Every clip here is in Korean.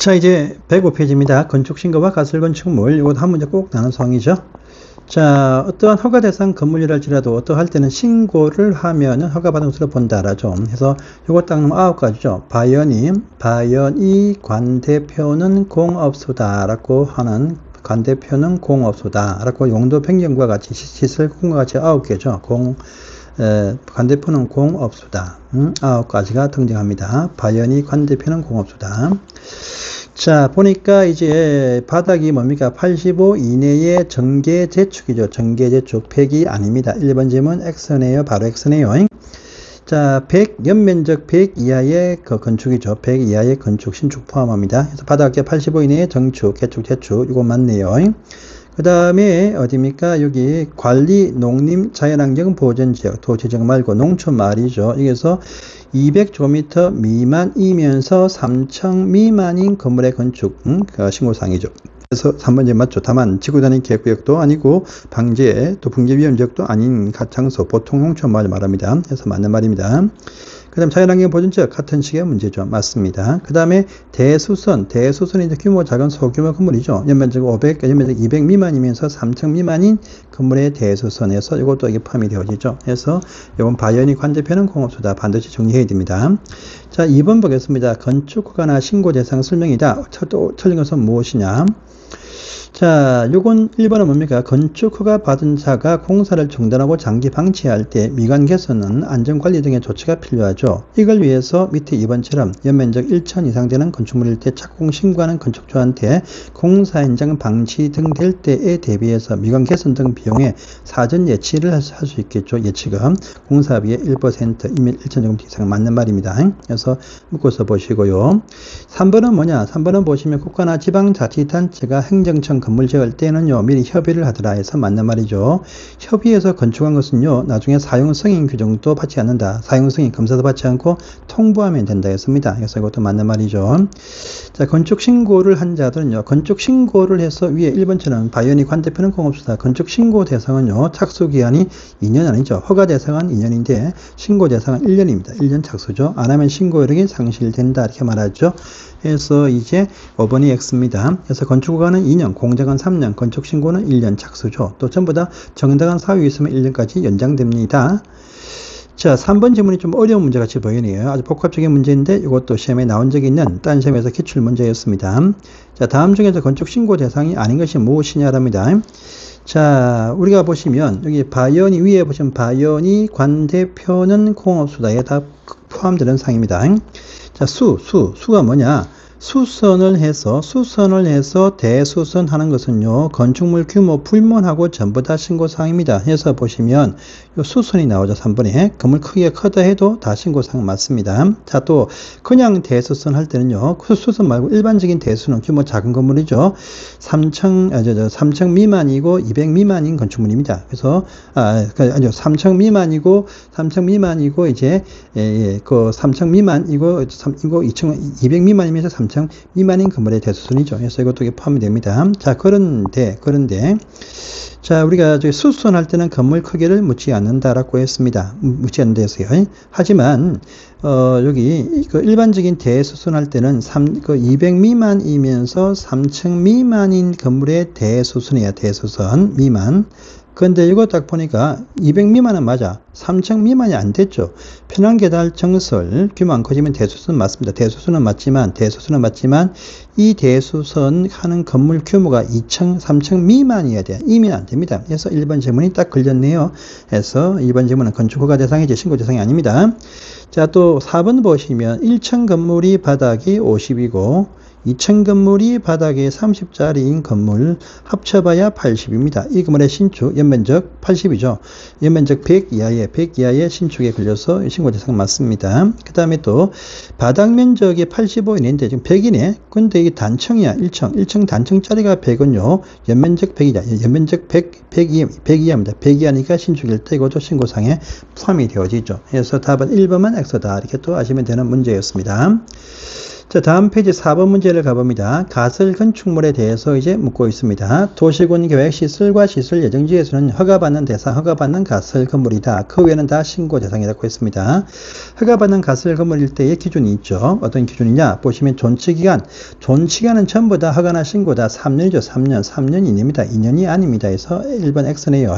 자, 이제 105페이지입니다. 건축신고와 가설건축물. 이것 한 문제 꼭 나눈 사항이죠. 자, 어떠한 허가 대상 건물이랄지라도 어떠할 때는 신고를 하면은 허가받은 것으로 본다라죠. 그래서 요것 딱 아홉 가지죠. 바연임, 바연이 관대표는 공업소다라고 하는 관대표는 공업소다라고 용도 변경과 같이 시설 공과 같이 아홉 개죠. 공 에, 관대표는 공업소다. 음, 아홉 가지가 등장합니다. 바연이 관대표는 공업소다. 자, 보니까 이제 바닥이 뭡니까? 85 이내의 전개 재축이죠. 전개 재축 팩이 아닙니다. 1번 질문 X네요. 바로 X네요. 자, 100, 연면적 100 이하의 그 건축이죠. 100 이하의 건축, 신축 포함합니다. 그래서 바닥에 85 이내의 정축, 개축, 재축, 이거 맞네요. 그 다음에 어디입니까? 여기 관리, 농림, 자연환경 보전지역, 도지적 말고 농촌 말이죠. 여기서 200제곱미터 미만이면서 3층 미만인 건물의 건축 음, 그 신고사항이죠. 그래서 3번째 맞죠. 다만 지구단위 계획구역도 아니고 방제 또 붕괴 위험 지역도 아닌 가창소 보통 농촌 말 말합니다. 그래서 맞는 말입니다. 그 다음 자연환경 보존지역 같은 식의 문제죠. 맞습니다. 그 다음에 대수선, 대수선이 이제 규모 작은 소규모 건물이죠. 연면적 500, 연면적 200 미만이면서 3층 미만인 건물의 대수선에서 이것도 이게 포함이 되어지죠. 그래서 이건 바연이 관대표는 공업소다. 반드시 정리해야 됩니다. 자, 2번 보겠습니다. 건축 허가나 신고 대상 설명이다. 틀린 것은 무엇이냐? 자, 요건 1번은 뭡니까? 건축 허가 받은 자가 공사를 중단하고 장기 방치할 때 미관 개선은 안전관리 등의 조치가 필요하죠. 이걸 위해서 밑에 2번처럼 연면적 1천 이상 되는 건축물일 때 착공 신고하는 건축주한테 공사 현장 방치 등 될 때에 대비해서 미관 개선 등 비용에 사전 예치를 할 수 있겠죠. 예치금 공사비의 1% 이면 1천 정도 이상 맞는 말입니다. 묶어서 보시고요. 3번은 뭐냐? 3번은 보시면 국가나 지방자치단체가 행정청 건물 지을 때는요 미리 협의를 하더라 해서 맞는 말이죠. 협의해서 건축한 것은요 나중에 사용 승인 규정도 받지 않는다. 사용 승인 검사도 받지 않고 통보하면 된다 했습니다. 그래서 이것도 맞는 말이죠. 자 건축 신고를 한 자들은요 건축 신고를 해서 위에 1번처럼 바이오니 관대표는 공업수다. 건축 신고 대상은요 착수 기한이 2년 아니죠. 허가 대상은 2년인데 신고 대상은 1년입니다. 1년 착수죠. 안 하면 신고 여력이 상실된다 이렇게 말하죠. 그래서 이제 5번이 X입니다. 그래서 건축허가는 2년, 공작은 3년, 건축신고는 1년 착수죠. 또 전부 다 정당한 사유 있으면 1년까지 연장됩니다. 자, 3번 질문이 좀 어려운 문제 같이 보이네요. 아주 복합적인 문제인데 이것도 시험에 나온 적이 있는 딴 시험에서 기출 문제였습니다. 자, 다음 중에서 건축 신고 대상이 아닌 것이 무엇이냐랍니다. 자, 우리가 보시면 여기 바연이 위에 보시면 바연이 관대표는 공업수다에 다 포함되는 상입니다. 자, 수, 수, 수가 뭐냐? 수선을 해서 수선을 해서 대수선 하는 것은요 건축물 규모 불문하고 전부 다 신고사항입니다. 해서 보시면 요 수선이 나오죠 3번에. 건물 크기가 크다 해도 다 신고사항 맞습니다. 자 또 그냥 대수선 할 때는요 그 수선 말고 일반적인 대수는 규모 작은 건물이죠. 3층 아, 저, 저, 3층 미만이고 200 미만인 건축물입니다. 그래서 아 그, 아니요 3층 미만이고 3층 미만이고 이제 예, 예, 그 3층 미만이고 3, 이거 2층 200 미만이면서 3 3층 미만인 건물의 대수선이죠. 그래서 이것도 포함이 됩니다. 자, 그런데, 그런데, 자, 우리가 저기 수선할 때는 건물 크기를 묻지 않는다라고 했습니다. 묻지 않는다서요. 하지만, 어, 여기, 그 일반적인 대수선할 때는 3, 그 200 미만이면서 3층 미만인 건물의 대수선이야, 대수선, 미만. 근데 이거 딱 보니까 200 미만은 맞아. 3층 미만이 안 됐죠. 편한 계달 정설 규모 안 커지면 대수선 맞습니다. 대수선은 맞지만 대수선은 맞지만 이 대수선 하는 건물 규모가 2층, 3층 미만이어야 돼. 이면 안 됩니다. 그래서 1번 질문이 딱 걸렸네요. 해서 2번 질문은 건축 허가 대상이지 신고 대상이 아닙니다. 자, 또 4번 보시면 1층 건물이 바닥이 50이고 2층 건물이 바닥에 30짜리인 건물 합쳐봐야 80입니다. 이 건물의 신축 연면적 80이죠. 연면적 100 이하의 100 이하의 신축에 걸려서 신고 대상 맞습니다. 그 다음에 또 바닥 면적이 85인인데 지금 100이네. 근데 이게 단층이야. 1층. 1층 단층짜리가 100은요. 연면적 100이다. 연면적 100, 100 이하, 100 이하입니다. 100 이하니까 신축일 때 이것도 신고상에 포함이 되어지죠. 그래서 답은 1번만 엑소다. 이렇게 또 아시면 되는 문제였습니다. 자, 다음 페이지 4번 문제를 가봅니다. 가설 건축물에 대해서 이제 묻고 있습니다. 도시군 계획 시설과 시설 예정지에서는 허가받는 대상, 허가받는 가설 건물이다. 그 외에는 다 신고 대상이라고 했습니다. 허가받는 가설 건물일 때의 기준이 있죠. 어떤 기준이냐? 보시면 존치기간. 존치기간은 전부 다 허가나 신고다. 3년이죠. 3년. 3년 이내입니다. 2년이 아닙니다. 해서 1번 X네요.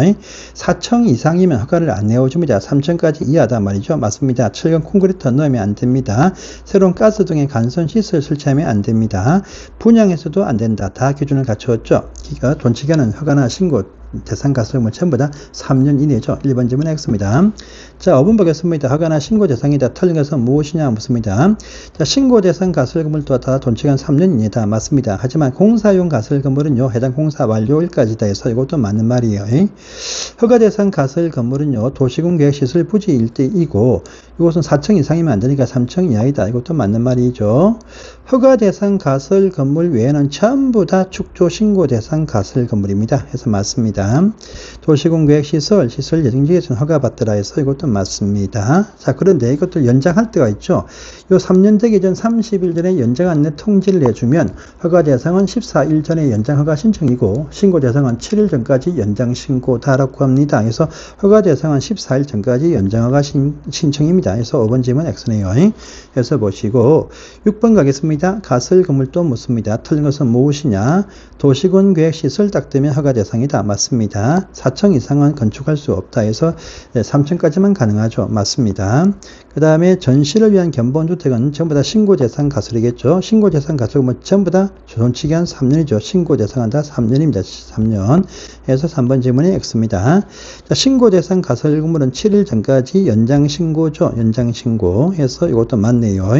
4층 이상이면 허가를 안 내어줍니다. 3층까지 이하다 말이죠. 맞습니다. 철근 콘크리트 넣으면 안 됩니다. 새로운 가스 등의 간선 시설 설치하면 안 됩니다. 분양에서도 안 된다. 다 기준을 갖추었죠. 기가 돈치기간은 허가나 신고 대상 가설물 전부 다 3년 이내죠. 1번 질문 X입니다. 자, 5번 보겠습니다. 허가나 신고 대상이다. 틀린 것은 무엇이냐 묻습니다. 자, 신고 대상 가설건물도 다 돈치간 3년 이내다. 맞습니다. 하지만 공사용 가설건물은요, 해당 공사 완료일까지다 해서 이것도 맞는 말이에요. 허가 대상 가설 건물은요, 도시군 계획시설 부지 일대이고, 이것은 4층 이상이면 안 되니까 3층 이하이다. 이것도 맞는 말이죠. 허가 대상 가설 건물 외에는 전부 다 축조 신고 대상 가설 건물입니다. 해서 맞습니다. 도시군 계획 시설, 시설 예정지에서는 허가받더라 해서 이것도 맞습니다. 자, 그런데 이것도 연장할 때가 있죠. 요 3년 되기 전 30일 전에 연장 안내 통지를 내주면 허가 대상은 14일 전에 연장 허가 신청이고 신고 대상은 7일 전까지 연장 신고다라고 합니다. 그래서 허가 대상은 14일 전까지 연장 허가 신, 신청입니다. 그래서 5번 질문 X네요. 해서 보시고 6번 가겠습니다. 가설 건물도 묻습니다. 틀린 것은 무엇이냐? 도시군 계획 시설 딱 되면 허가 대상이다. 맞습니다. 4층 이상은 건축할 수 없다 해서 3층까지만 가능하죠. 맞습니다. 그 다음에 전시를 위한 견본주택은 전부 다 신고 대상 가설이겠죠. 신고 대상 가설은 전부 다 조선치기 한 3년이죠. 신고 대상은 다 3년입니다. 3년. 해서 3번 질문이 X입니다. 자, 신고 대상 가설 건물은 7일 전까지 연장 신고죠. 연장 신고 해서 이것도 맞네요.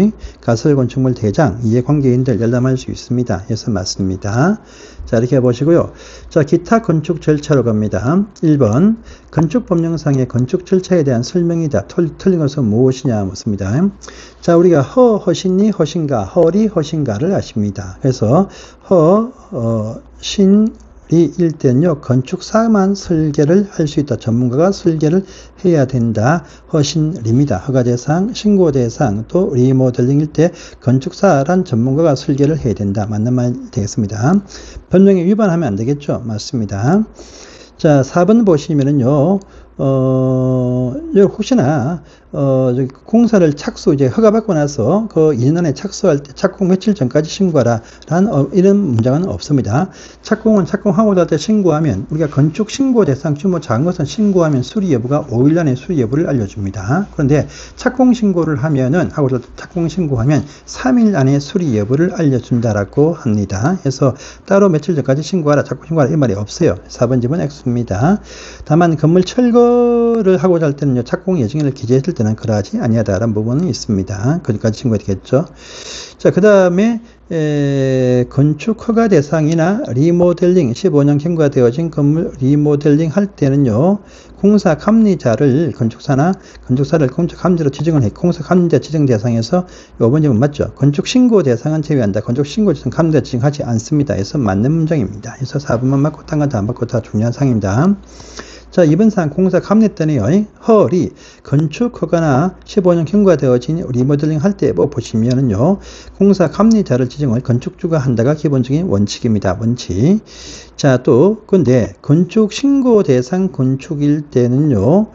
가설 건축물 대장 이해관계인들 열람할 수 있습니다. 해서 맞습니다. 자, 이렇게 보시고요. 자, 기타 건축 절차로 갑니다. 1번 건축법령상의 건축 절차에 대한 설명이다. 틀린 것은 무엇이냐 묻습니다. 자, 우리가 허, 허신이, 허신가, 허리, 허신가를 아십니다. 그래서 허, 어, 신, 일 때는요, 건축사만 설계를 할 수 있다. 전문가가 설계를 해야 된다. 허신 립니다. 허가대상, 신고대상, 또 리모델링일 때 건축사란 전문가가 설계를 해야 된다. 맞는 말 되겠습니다. 변경에 위반하면 안 되겠죠? 맞습니다. 자, 4번 보시면은요, 어, 혹시나, 어, 공사를 착수, 이제 허가받고 나서 그 2년 안에 착수할 때 착공 며칠 전까지 신고하라. 라는 어, 이런 문장은 없습니다. 착공은 착공하고 날때 신고하면 우리가 건축 신고 대상 규모 작은 것은 신고하면 수리 여부가 5일 안에 수리 여부를 알려줍니다. 그런데 착공 신고를 하면은 하고 착공 신고하면 3일 안에 수리 여부를 알려준다라고 합니다. 그래서 따로 며칠 전까지 신고하라, 착공 신고하라 이 말이 없어요. 4번 집은 X입니다. 다만 건물 철거를 하고자 할 때는요, 착공 예정일을 기재했을 때는 그러하지 아니하다라는 부분은 있습니다. 거기까지 신고해야 되겠죠. 자, 그 다음에 건축 허가 대상이나 리모델링 15년 경과 되어진 건물 리모델링 할 때는요 공사 감리자를 건축사나 건축사를 건축 감리자로 지정을 해 공사 감리자 지정 대상에서 5번 질문 맞죠? 건축 신고 대상은 제외한다. 건축 신고 지정 감리자 지정하지 않습니다. 해서 맞는 문장입니다. 그래서 4번만 맞고 딴건다 맞고 다 중요한 상입니다 자, 이번 사항 공사 감냈더니요. 허리 건축 허가나 15년 경과되어진 리모델링 할 때 뭐 보시면은요. 공사 감리자를 지정을 건축주가 한다가 기본적인 원칙입니다. 원칙. 자, 또 근데 건축 신고 대상 건축일 때는요.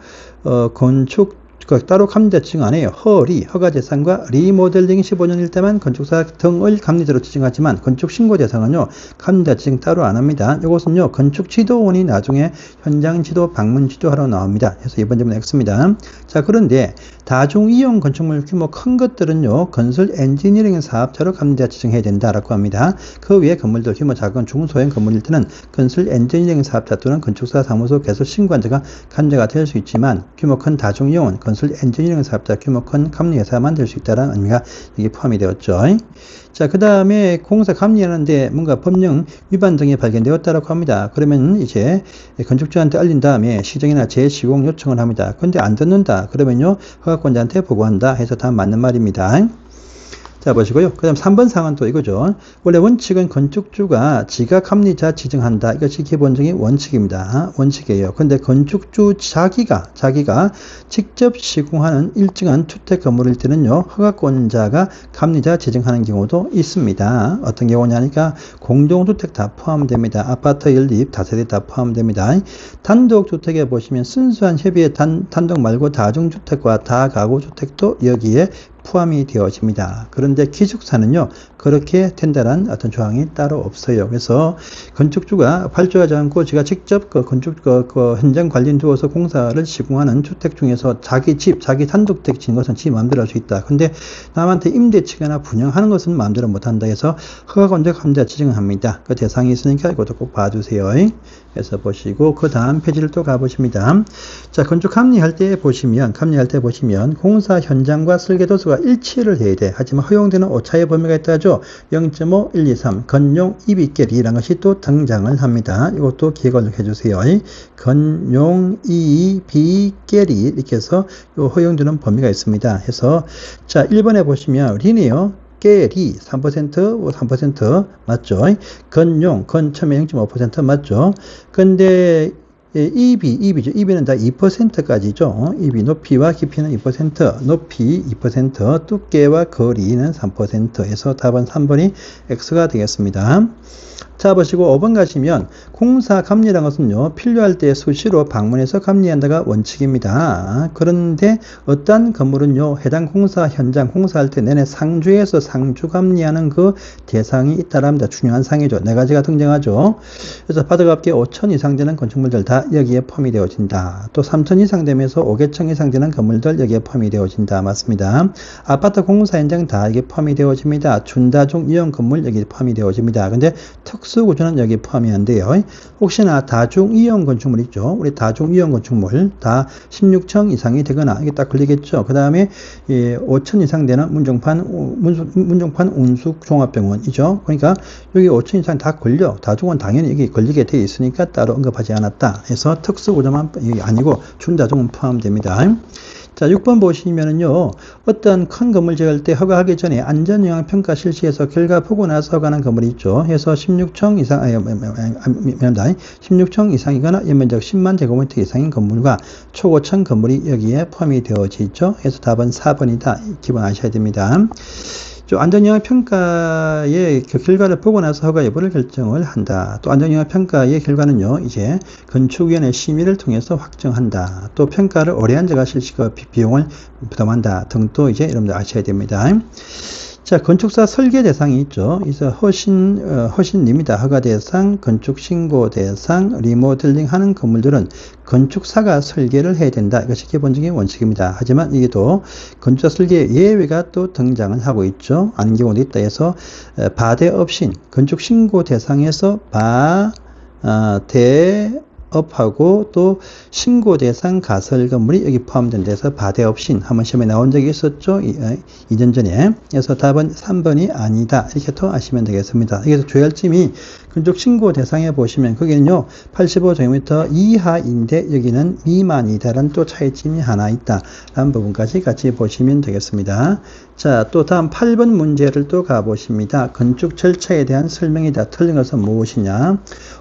어, 건축 그 따로 감리자증 안 해요. 허리, 허가 대상과 리모델링 15년일 때만 건축사 등을 감리자로 지정하지만 건축 신고 대상은요. 감리자증 따로 안 합니다. 이것은요. 건축 지도원이 나중에 현장 지도, 방문 지도하러 나옵니다. 그래서 이번 질문 X입니다. 자, 그런데 다중 이용 건축물 규모 큰 것들은요. 건설 엔지니어링 사업자로 감리자 지정해야 된다라고 합니다. 그 외에 건물들 규모 작은 중소형 건물일 때는 건설 엔지니어링 사업자 또는 건축사 사무소 개설 신고한자가 감리자가 될 수 있지만 규모 큰 다중 이용은 건설 엔지니어링 사업자 규모 큰 감리회사만 될 수 있다는 의미가 여기 포함이 되었죠. 자, 그 다음에 공사 감리하는데 뭔가 법령 위반 등이 발견되었다라고 합니다. 그러면 이제 건축주한테 알린 다음에 시정이나 재시공 요청을 합니다. 근데 안 듣는다. 그러면요, 허가권자한테 보고한다 해서 다 맞는 말입니다. 자, 자, 보시고요. 그 다음 3번 상은 또 이거죠. 원래 원칙은 건축주가 지각 합리자 지정한다. 이것이 기본적인 원칙입니다. 원칙이에요. 근데 건축주 자기가, 자기가 직접 시공하는 일정한 주택 건물일 때는요, 허가권자가 합리자 지정하는 경우도 있습니다. 어떤 경우냐니까 공동주택 다 포함됩니다. 아파트 연립, 다세대 다 포함됩니다. 단독주택에 보시면 순수한 협의의 단, 단독 말고 다중주택과 다가구주택도 여기에 포함이 되어집니다. 그런데 기숙사는요, 그렇게 된다는 어떤 조항이 따로 없어요. 그래서 건축주가 발주하지 않고 제가 직접 그 건축, 그, 그 현장 관리인 두어서 공사를 시공하는 주택 중에서 자기 집, 자기 단독주택 짓는 것은 지 마음대로 할 수 있다. 근데 남한테 임대 치거나 분양하는 것은 마음대로 못한다 해서 허가건조 감자 지정을 합니다. 그 대상이 있으니까 이것도 꼭 봐주세요. 그래서 보시고 그 다음 페이지를 또 가보십니다. 자 건축 합리할 때 보시면 합리할 때 보시면 공사 현장과 설계도서 가 일치를 해야 돼. 하지만 허용되는 오차의 범위가 있다죠. 0.5, 1, 2, 3 건용 이비결이라는 것이 또 등장을 합니다. 이것도 기억을 해주세요. 건용 이비결이 이렇게 해서 허용되는 범위가 있습니다. 해서 자 1번에 보시면 리니어 깨리 3% 3% 맞죠? 건용 건 처음에 0.5% 맞죠? 근데 EB, EB죠. EB는 다 2%까지죠. EB 높이와 깊이는 2%, 높이 2%, 두께와 거리는 3%에서 답은 3번이 X가 되겠습니다. 자 보시고 5번 가시면 공사 감리라는 것은요 필요할 때 수시로 방문해서 감리한다가 원칙입니다. 그런데 어떠한 건물은요 해당 공사 현장 공사할 때 내내 상주에서 상주 감리하는 그 대상이 있다랍니다. 중요한 상이죠. 네 가지가 등장하죠. 그래서 바닥업계 5천 이상 되는 건축물들 다 여기에 포함이 되어진다. 또 3천 이상 되면서 5개층 이상 되는 건물들 여기에 포함이 되어진다. 맞습니다. 아파트 공사 현장 다 여기 포함이 되어집니다. 준다중 이용 건물 여기 포함이 되어집니다. 근데 특수 구조는 여기 포함이 안 돼요. 혹시나 다중 이용 건축물 있죠. 우리 다중 이용 건축물 다 16층 이상이 되거나 이게 딱 걸리겠죠. 그 다음에 5천 이상 되는 문정판 문정판 운숙 종합병원이죠. 그러니까 여기 5천 이상 다 걸려. 다중은 당연히 여기 걸리게 돼 있으니까 따로 언급하지 않았다. 해서 특수구조만 아니고 준다중은 포함됩니다. 자, 6번 보시면은요, 어떤 큰 건물 지을 때 허가하기 전에 안전영향평가 실시해서 결과 보고 나서 허가하는 건물이 있죠. 해서 16층 이상, 아니, 미안합니다. 16층 이상이거나 연면적 10만 제곱미터 이상인 건물과 초고층 건물이 여기에 포함이 되어져 있죠. 해서 답은 4번이다. 기본 아셔야 됩니다. 안전영향 평가의 그 결과를 보고 나서 허가 여부를 결정을 한다. 또 안전영향 평가의 결과는요, 이제 건축위원회 심의를 통해서 확정한다. 또 평가를 오래 한 자가 실시가 비용을 부담한다 등도 이제 여러분들 아셔야 됩니다. 자, 건축사 설계 대상이 있죠. 그래서 허신, 어, 허신입니다. 허가 대상, 건축 신고 대상, 리모델링 하는 건물들은 건축사가 설계를 해야 된다. 이것이 기본적인 원칙입니다. 하지만 이게 또 건축사 설계 예외가 또 등장을 하고 있죠. 아닌 경우도 있다 해서 바대 없인 건축 신고 대상에서 바, 아, 대, 업하고 또 신고 대상 가설 건물이 여기 포함된 데서 바대 없인 한번 시험에 나온 적이 있었죠. 이, 전 전에. 그래서 답은 3번이 아니다. 이렇게 또 아시면 되겠습니다. 여기서 조열점이 근적 신고 대상에 보시면 거기는요 85제곱미터 이하인데 여기는 미만이다라는 또 차이점이 하나 있다. 라는 부분까지 같이 보시면 되겠습니다. 자 또 다음 8번 문제를 또 가보십니다. 건축 절차에 대한 설명이다 틀린 것은 무엇이냐?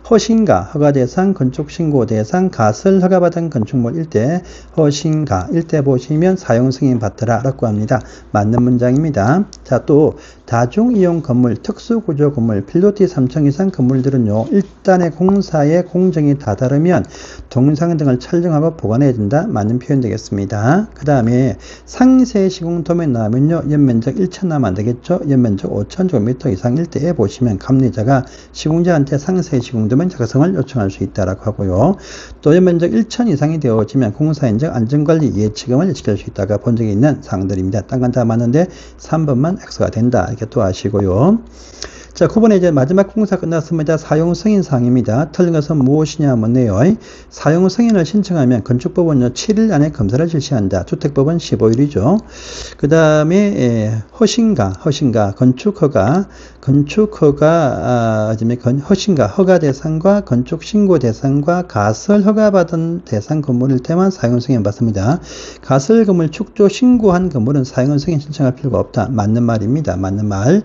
허신가 허가 대상 건축 신고 대상 가설 허가받은 건축물 일대 허신가 일대 보시면 사용 승인 받더라 라고 합니다. 맞는 문장입니다. 자 또 다중이용 건물 특수구조 건물 필로티 3층 이상 건물들은요, 일단의 공사의 공정이 다다르면 동영상 등을 촬영하고 보관해야 된다. 맞는 표현 되겠습니다. 그 다음에 상세 시공 도면 나오면요, 연면적 1천 나면 안 되겠죠? 연면적 5천 제곱미터 이상 일대에 보시면 감리자가 시공자한테 상세 시공 도면 작성을 요청할 수 있다라고 하고요. 또 연면적 1천 이상이 되어지면 공사 현장 안전관리 예치금을 지킬 수 있다가 본 적이 있는 사항들입니다. 딴 건 다 맞는데 3번만 X가 된다. 이렇게 또 아시고요. 자, 9번에 이제 마지막 공사 끝났습니다. 사용 승인 사항입니다. 틀린 것은 무엇이냐 묻네요. 사용 승인을 신청하면 건축법은요, 7일 안에 검사를 실시한다. 주택법은 15일이죠. 그 다음에 허신가, 허신가, 건축허가, 건축허가, 아, 허신가, 허가 대상과 건축 신고 대상과 가설 허가 받은 대상 건물일 때만 사용 승인 받습니다. 가설 건물 축조 신고한 건물은 사용 승인 신청할 필요가 없다. 맞는 말입니다. 맞는 말.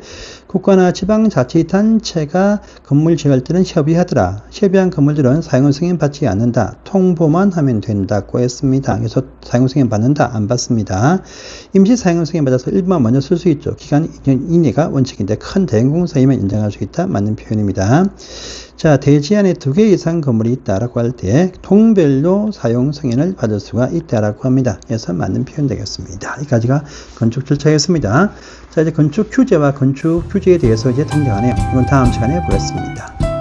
국가나 지방자치단체가 건물 지을 때는 협의하더라. 협의한 건물들은 사용 승인 받지 않는다. 통보만 하면 된다고 했습니다. 그래서 사용 승인 받는다. 안 받습니다. 임시 사용 승인 받아서 일부만 먼저 쓸 수 있죠. 기간 2년 이내가 원칙인데 큰 대공사이면 인정할 수 있다. 맞는 표현입니다. 자, 대지 안에 두 개 이상 건물이 있다라고 할 때 통별로 사용 승인을 받을 수가 있다라고 합니다. 그래서 맞는 표현 되겠습니다. 여기까지가 건축 절차였습니다. 자, 이제 건축 규제와 건축 규제에 대해서 이제 등장하네요. 이건 다음 시간에 보겠습니다.